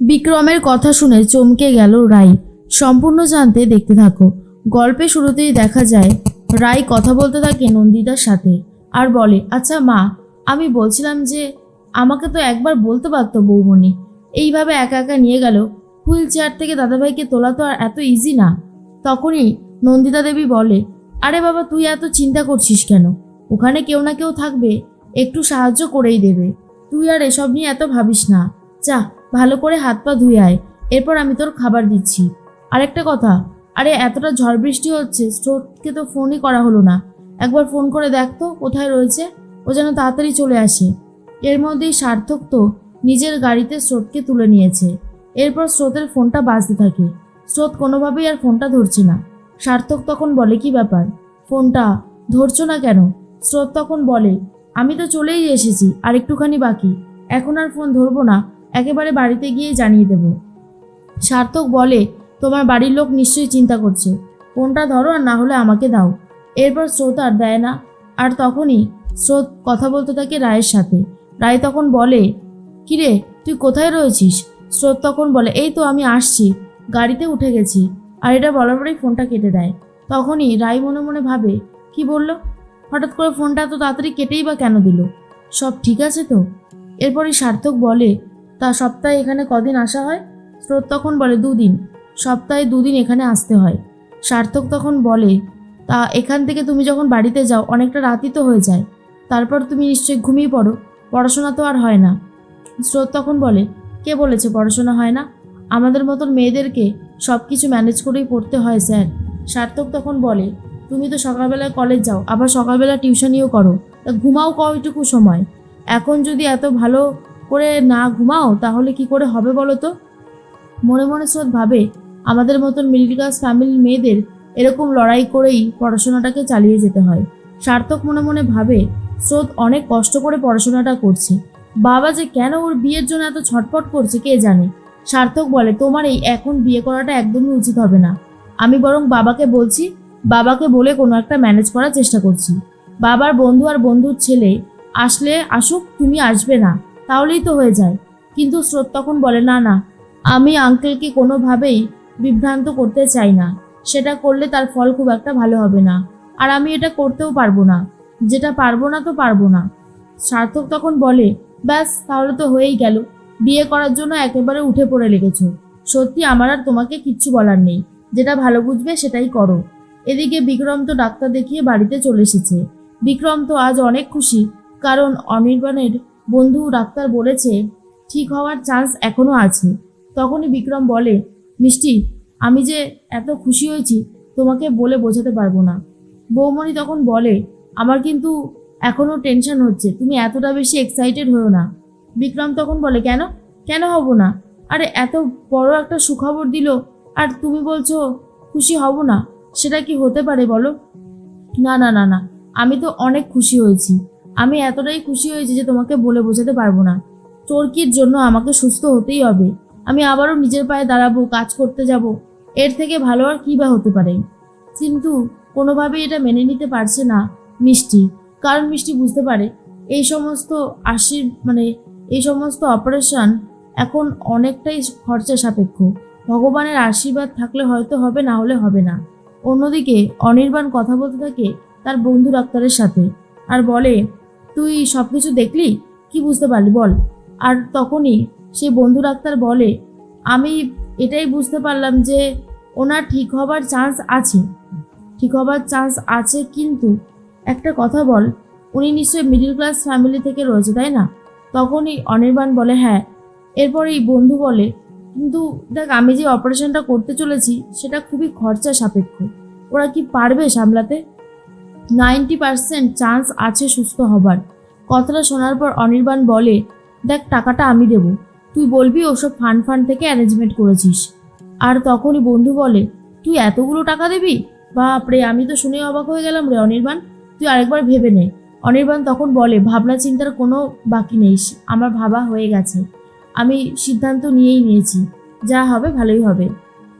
বিক্রমের কথা শুনে চমকে গেল রাই। সম্পূর্ণ জানতে দেখতে থাকো। গল্পে শুরুতেই দেখা যায়, রাই কথা বলতে থাকে নন্দিতার সাথে আর বলে আচ্ছা মা, আমি বলছিলাম যে আমাকে তো একবার বলতে পারতো বৌমণি। এইভাবে একা একা নিয়ে গেল। হুইল চেয়ার থেকে দাদাভাইকে তোলা তো আর এত ইজি না। তখনই নন্দিতা দেবী বলে, আরে বাবা, তুই এত চিন্তা করছিস কেন? ওখানে কেউ না কেউ থাকবে। একটু সাহায্য করেই দেবে। তুই আর এসব নিয়ে এত ভাবিস না। যা ভালো করে হাত পা ধুয়ে আয়। এরপর আমি তোর খাবার দিচ্ছি। আরেকটা কথা, আরে এতটা ঝড় বৃষ্টি হচ্ছে স্টোরকে তো ফোনই করা হলো না। একবার ফোন করে দেখ তো, কোথায় রয়েছে? ও যেন তাড়াতাড়ি চলে আসে। এর মধ্যেই সার্থক তো নিজের গাড়িতে স্রোতকে তুলে নিয়েছে। এরপর স্রোতের ফোনটা বাজতে থাকে। স্রোত কোনোভাবেই আর ফোনটা ধরছে না। সার্থক তখন বলে, কি ব্যাপার? ফোনটা ধরছো না কেন? স্রোত তখন বলে, আমি তো চলেই এসেছি, আর একটুখানি বাকি। এখন আর ফোন ধরবো না। একেবারে বাড়িতে গিয়ে জানিয়ে দেব। সার্থক বলে, তোমার বাড়ির লোক নিশ্চয়ই চিন্তা করছে। ফোনটা ধরো আর না হলে আমাকে দাও। এরপর স্রোত আর দেয় না। আর তখনই স্রোত কথা বলতে থাকে রায়ের সাথে। রায় তখন বলে, কিরে, তুই কোথায় রয়েছিস? স্রোত তখন বলে, এই তো আমি আসছি। গাড়িতে উঠে গেছি। আর এটা বলার পরেই ফোনটা কেটে দেয়। তখনই রায় মনে মনে ভাবে, কি বলল? হঠাৎ করে ফোনটা এত তাড়াতাড়ি কেটেই বা কেন দিল? সব ঠিক আছে তো? এরপরই সার্থক বলে তা সপ্তাহে এখানে কদিন আসা হয়? স্রোত তখন বলে দুদিন। সপ্তাহে দুদিন এখানে আসতে হয়। সার্থক তখন বলে, তা এখান থেকে তুমি যখন বাড়িতে যাও, অনেকটা রাতই তো হয়ে যায়। তারপর তুমি নিশ্চয়ই ঘুমিয়ে পড়ো। পড়াশোনা তো আর হয় না। স্রোত তখন বলে, কে বলেছে পড়াশোনা হয় না? আমাদের মতন মেয়েদেরকে সব কিছু ম্যানেজ করেই পড়তে হয়, স্যার। সার্থক তখন বলে, তুমি তো সকালবেলায় কলেজ যাও, আবার সকালবেলা টিউশনিও করো। তা ঘুমাও কয়টুকু সময়? এখন যদি এত ভালো করে না ঘুমাও, তাহলে কি করে হবে বলো তো? মনে মনে স্রোত ভাবে, আমাদের মতন মিডিল ক্লাস ফ্যামিলির মেয়েদের এরকম লড়াই করেই পড়াশোনাটাকে চালিয়ে যেতে হয়। সার্থক মনে মনে ভাবে স্রোত অনেক কষ্ট করে পড়াশোনাটা করছে। বাবা যে কেন ওর বিয়ের জন্য এত ছটফট করছে কে জানে? সার্থক বলে, তোমার এই এখন বিয়ে করাটা একদমই উচিত হবে না। আমি বরং বাবাকে বলছি, বাবাকে বলে কোনো একটা ম্যানেজ করার চেষ্টা করছি। বাবার বন্ধু আর বন্ধুর ছেলে আসলে আসুক, তুমি আসবে না। তাহলেই তো হয়ে যায়। কিন্তু স্রোত তখন বলে, না না, আমি আঙ্কেলকে কোনোভাবেই বিভ্রান্ত করতে চাই না। সেটা করলে তার ফল খুব একটা ভালো হবে না। আর আমি এটা করতেও পারব না। যেটা পারব না তো পারব না। সার্থক তখন বলে, ব্যাস, তাহলে তো হয়েই গেল। বিয়ে করার জন্য একেবারে উঠে পড়ে লেগেছো। সত্যি আমার আর তোমাকে কিচ্ছু বলার নেই। যেটা ভালো বুঝবে সেটাই করো। এদিকে বিক্রম তো ডাক্তার দেখিয়ে বাড়িতে চলে এসেছে। বিক্রম তো আজ অনেক খুশি, কারণ অনির্বাণের বন্ধু ডাক্তার বলেছে, ঠিক হওয়ার চান্স এখনও আছে। তখনই বিক্রম বলে, মিষ্টি, আমি যে এত খুশি হয়েছি, তোমাকে বলে বোঝাতে পারব না। বৌমণি তখন বলে, আমার কিন্তু এখনও টেনশন হচ্ছে, তুমি এতটা বেশি এক্সাইটেড হয়েও না। বিক্রম তখন বলে, কেন? কেন হব না? আরে, এত বড় একটা সুখবর দিল, আর তুমি বলছো খুশি হব না, সেটা কি হতে পারে বলো? না না না না, আমি তো অনেক খুশি হয়েছি। আমি এতটাই খুশি হয়েছি যে তোমাকে বলে বোঝাতে পারব না। চরকির জন্য আমাকে সুস্থ হতেই হবে। আমি আবারও নিজের পায়ে দাঁড়াবো, কাজ করতে যাব। এর থেকে ভালো আর কী বা হতে পারে? কিন্তু কোনোভাবেই এটা মেনে নিতে পারছে না মিষ্টি। কারণ মিষ্টি বুঝতে পারে? এই সমস্ত আশির মানে এই সমস্ত অপারেশন এখন অনেকটাই খরচা সাপেক্ষ। ভগবানের আশীর্বাদ থাকলে হয়তো হবে, না হলে হবে না। অন্যদিকে অনির্বাণ কথা বলতে থাকে তার বন্ধু ডাক্তারের সাথে। আর বলে তুই সব কিছু দেখলি? কি বুঝতে পারলি বল। আর তখনই সেই বন্ধু ডাক্তার বলে, আমি এটাই বুঝতে পারলাম যে ওনার ঠিক হবার চান্স আছে। ঠিক হবার চান্স আছে কিন্তু একটা কথা বল, উনি নিশ্চয়ই মিডিল ক্লাস ফ্যামিলি থেকে রয়েছে, তাই না? তখনই অনির্বাণ বলে হ্যাঁ। এরপরেই বন্ধু বলে, কিন্তু দেখ, আমি যে অপারেশনটা করতে চলেছি, সেটা খুবই খরচা সাপেক্ষ। ওরা কি পারবে সামলাতে? নাইনটি পার্সেন্ট চান্স আছে সুস্থ হবার। কথাটা শোনার পর অনির্বাণ বলে, দেখ, টাকাটা আমি দেবো। তুই বলবি ওসব ফান্ড ফান্ড থেকে অ্যারেঞ্জমেন্ট করেছিস। আর তখনই বন্ধু বলে, তুই এতগুলো টাকা দিবি? বাপরে আমি তো শুনে অবাক হয়ে গেলাম রে অনির্বাণ। তুই আরেকবার ভেবে নে। অনির্বাণ তখন বলে, ভাবনা চিন্তার কোনো বাকি নেই। আমার ভাবা হয়ে গেছে। আমি সিদ্ধান্ত নিয়েই নিয়েছি। যা হবে ভালোই হবে।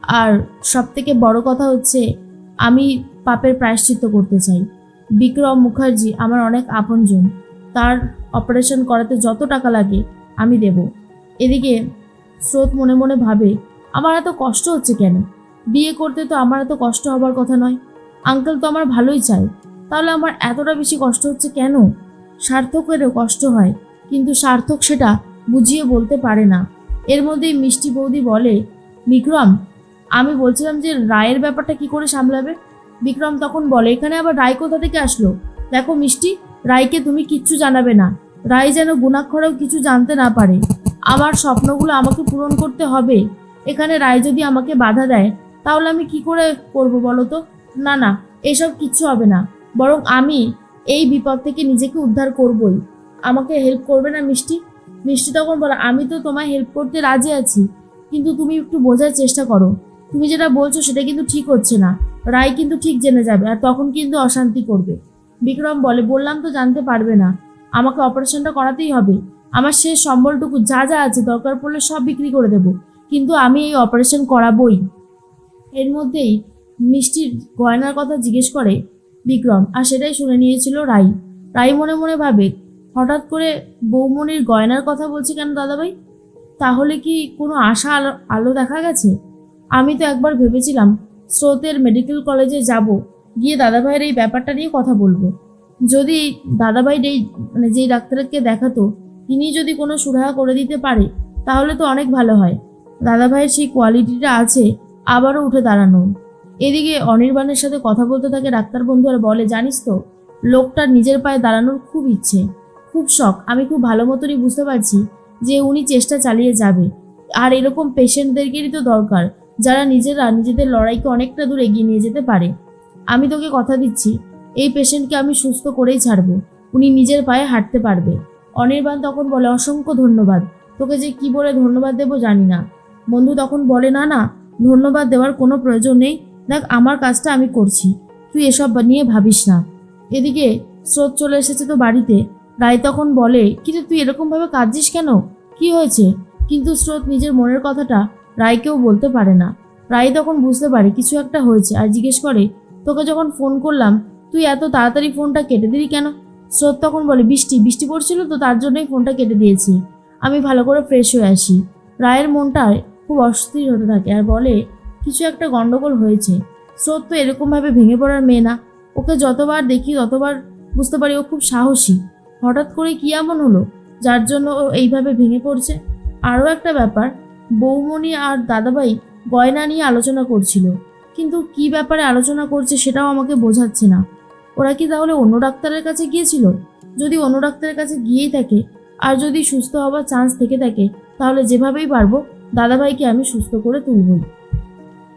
আর সব থেকে বড় কথা হচ্ছে, আমি পাপের প্রায়শ্চিত্ত করতে চাই। বিক্রম মুখার্জি আমার অনেক আপনজন। তার অপারেশন করাতে যত টাকা লাগে, আমি দেব। এদিকে স্রোত মনে মনে ভাবে, আমার এত কষ্ট হচ্ছে কেন? বিয়ে করতে তো আমার এত কষ্ট হবার কথা নয়। আঙ্কেল তো আমার ভালোই চায়। তাহলে আমার এতটা বেশি কষ্ট হচ্ছে কেন? সার্থকেরও কষ্ট হয়, কিন্তু সার্থক সেটা বুঝিয়ে বলতে পারে না। এর মধ্যেই মিষ্টি বৌদি বলে, বিক্রম, আমি বলছিলাম যে রায়ের ব্যাপারটা কি করে সামলাবে? বিক্রম তখন বলে, এখানে আবার রায় কোথা থেকে আসলো? দেখো মিষ্টি রায়কে তুমি কিচ্ছু জানাবে না। রায় যেন গুণাক্ষরেও কিছু জানতে না পারে। আমার স্বপ্নগুলো আমাকে পূরণ করতে হবে। এখানে রায় যদি আমাকে বাধা দেয়, তাহলে আমি কি করে করব বলো তো? না না, এসব কিচ্ছু হবে না। বরং আমি এই বিপদ থেকে নিজেকে উদ্ধার করবই। আমাকে হেল্প করবে না মিষ্টি? মিষ্টি তখন বলো, আমি তো তোমায় হেল্প করতে রাজি আছি, কিন্তু তুমি একটু বোঝার চেষ্টা করো। তুমি যেটা বলছো সেটা কিন্তু ঠিক হচ্ছে না। রায় কিন্তু ঠিক জেনে যাবে, আর তখন কিন্তু অশান্তি করবে। বিক্রম বলে, বললাম তো জানতে পারবে না। আমাকে অপারেশনটা করাতেই হবে। আমার শেষ সম্বলটুকু যা যা আছে দরকার পড়লে সব বিক্রি করে দেব। কিন্তু আমি এই অপারেশন করাবই। এর মধ্যেই মিষ্টির গয়নার কথা জিজ্ঞেস করে বিক্রম, আর সেটাই শুনে নিয়েছিল রাই। রাই মনে মনে ভাবে, হঠাৎ করে বৌমনির গয়নার কথা বলছে কেন দাদাভাই? তাহলে কি কোনো আশা আলো আলো দেখা গেছে? আমি তো একবার ভেবেছিলাম, স্রোতের মেডিকেল কলেজে যাব। গিয়ে দাদাভাইয়ের এই ব্যাপারটা নিয়ে কথা বলব। যদি দাদাভাই এই মানে যেই ডাক্তারকে দেখাতো, তিনি যদি কোনো সুরাহা করে দিতে পারে, তাহলে তো অনেক ভালো হয়। দাদাভাইয়ের সেই কোয়ালিটিটা আছে, আবারও উঠে দাঁড়ানো। এদিকে অনির্বাণের সাথে কথা বলতে থাকে ডাক্তার বন্ধু আর বলে, জানিস তো, লোকটার নিজের পায়ে দাঁড়ানোর খুব ইচ্ছে। খুব শখ। আমি খুব ভালো মতনই বুঝতে পারছি যে উনি চেষ্টা চালিয়ে যাবে। আর এরকম পেশেন্টদেরকেরই তো দরকার, যারা নিজেরা নিজেদের লড়াইকে অনেকটা দূর এগিয়ে নিয়ে যেতে পারে। আমি তোকে কথা দিচ্ছি, এই পেশেন্টকে আমি সুস্থ করেই ছাড়বো, উনি নিজের পায়ে হাঁটতে পারবে। অনির্বাণ তখন বলে, অসংখ্য ধন্যবাদ, তোকে যে কি বলে ধন্যবাদ দেবো জানি না। বন্ধু তখন বলে, না না, ধন্যবাদ দেওয়ার কোনো প্রয়োজন নেই, দেখ আমার কাজটা আমি করছি, তুই এসব নিয়ে ভাবিস না। এদিকে স্রোত চলে এসেছে তো বাড়িতে, রায় তখন বলে কিন্তু তুই এরকমভাবে কাঁদছিস কেন? কি হয়েছে? কিন্তু স্রোত নিজের মনের কথাটা রায়কেও বলতে পারে না। রায় তখন বুঝতে পারে, কিছু একটা হয়েছে। আর জিজ্ঞেস করে তোকে যখন ফোন করলাম, তুই এত তাড়াতাড়ি ফোনটা কেটে দিলি কেন? স্রোত তখন বলে, বৃষ্টি বৃষ্টি পড়ছিল তো তার জন্যই ফোনটা কেটে দিয়েছি। আমি ভালো করে ফ্রেশ হয়ে আসি। রায়ের মনটা খুব অস্থির হতে থাকে আর বলে, কিছু একটা গন্ডগোল হয়েছে। স্রোত তো এরকমভাবে ভেঙে পড়ার মেয়ে না। ওকে যতবার দেখি, ততবার বুঝতে পারি ও খুব সাহসী। হঠাৎ করে কি এমন হলো? যার জন্য ও এইভাবে ভেঙে পড়ছে? আরও একটা ব্যাপার, বৌমণি আর দাদাভাই গয়না নিয়ে আলোচনা করছিল। কিন্তু কি ব্যাপারে আলোচনা করছে সেটাও আমাকে বোঝাচ্ছে না। ওরা কি তাহলে অন্য ডাক্তারের কাছে গিয়েছিল? যদি অন্য ডাক্তারের কাছে গিয়েই থাকে, আর যদি সুস্থ হওয়ার চান্স থেকে থাকে, তাহলে যেভাবেই পারব, দাদাভাইকে আমি সুস্থ করে তুলবই